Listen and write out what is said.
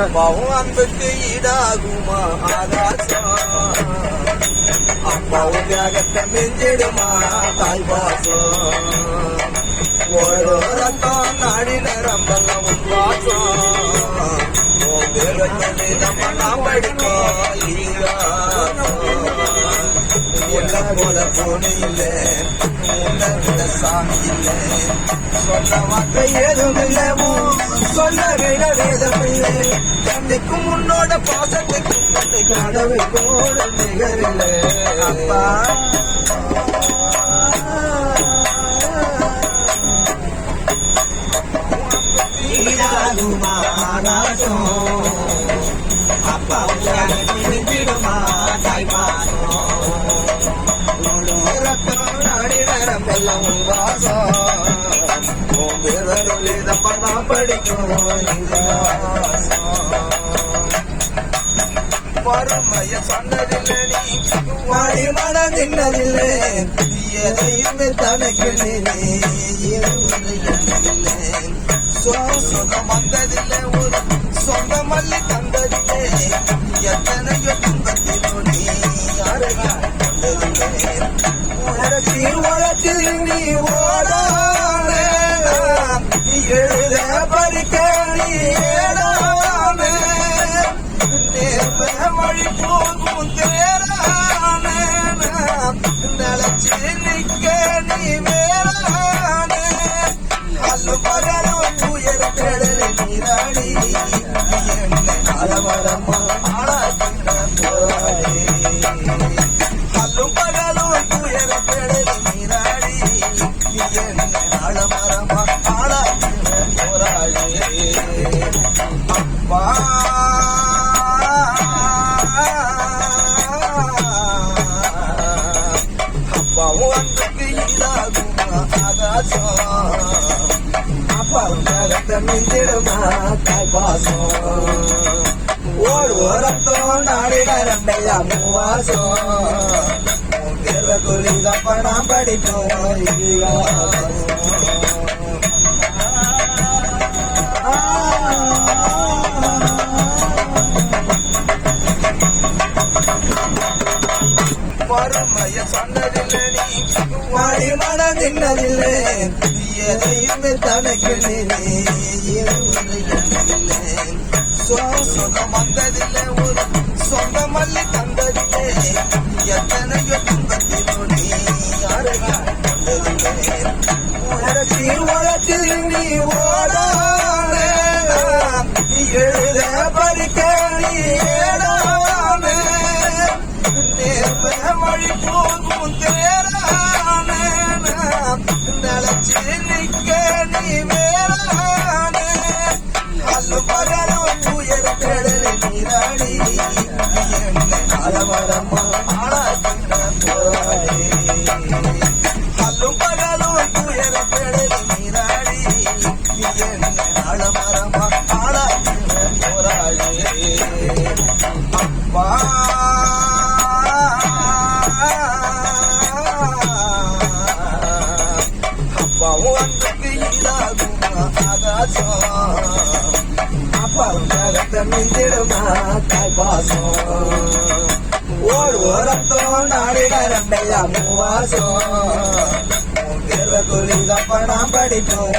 அப்பாவும் அன்புக்கு ஈடாகுமா ஆகாசம் அப்பாவும் தியாகத்தை மிஞ்சிடுமா தாய் பாசம் ஒரு ரத்தம் நாடி நிரம்பெல்லாம் உன்வாசம் நம்ம நாம் படிப்போம் உன்னை போல போன இல்லை சாமி இல்லை. சொல்ல வார்த்தை ஏதும் இல்லவோ சொல்ல விட வேதமில்லை தந்தைக்கும் உன்னோட பாசத்துக்கும் தன்னை கடவை கூட நிகரில்லை அப்பா ஈடாகுமா படிக்கும் வறுமைய சொன்னதில்லை நீ வாடி மனதின்னதில்லை. எதையுமே தனக்கு நீ வந்ததில்லை ஒரு சொந்த மல்லி தந்ததில்லை. எத்தனையோ துன்பத்திலோ நீ யாரையா கண்டதில்லை உலகத்தில் நீ ஓடாம பகலும் உயர கடல் நீராடி என்னை அலமரமா ஆளாக்கின போராடி அல்லும் பகலும் உயர கடல் நீராடி என்னை அலமரமா ஆளாக்கின போராடி அப்பா அப்பாவும் அன்புக்கு ஈடாகுமா ஆகாசம். அப்பாவும் மிஞ்சிடுமா பாசம் ஓடு ரத்தம் நாடிட ரெண்டையா மூவாசம் உன் படிப்போம் இதிகாசம் வறுமைய சொன்னதில்லை நீ வாடி மனதின்னதில்லை எதையுமே தனக்கு சுகம் வந்ததில்லை. ஒரு சொந்த மல்லி அல்லும் பகலும் உயர நீராடி என்னை அலமரமா போராடி அப்பா. அப்பாவும் அன்புக்கு ஈடாகுமா ஆகாசம்? அப்பாவும் ஜகத்தை மிஞ்சிடுமா தாய் பாசம்? ஓடு ரத்தம் மூவாசம் உன் பேர படிப்போம்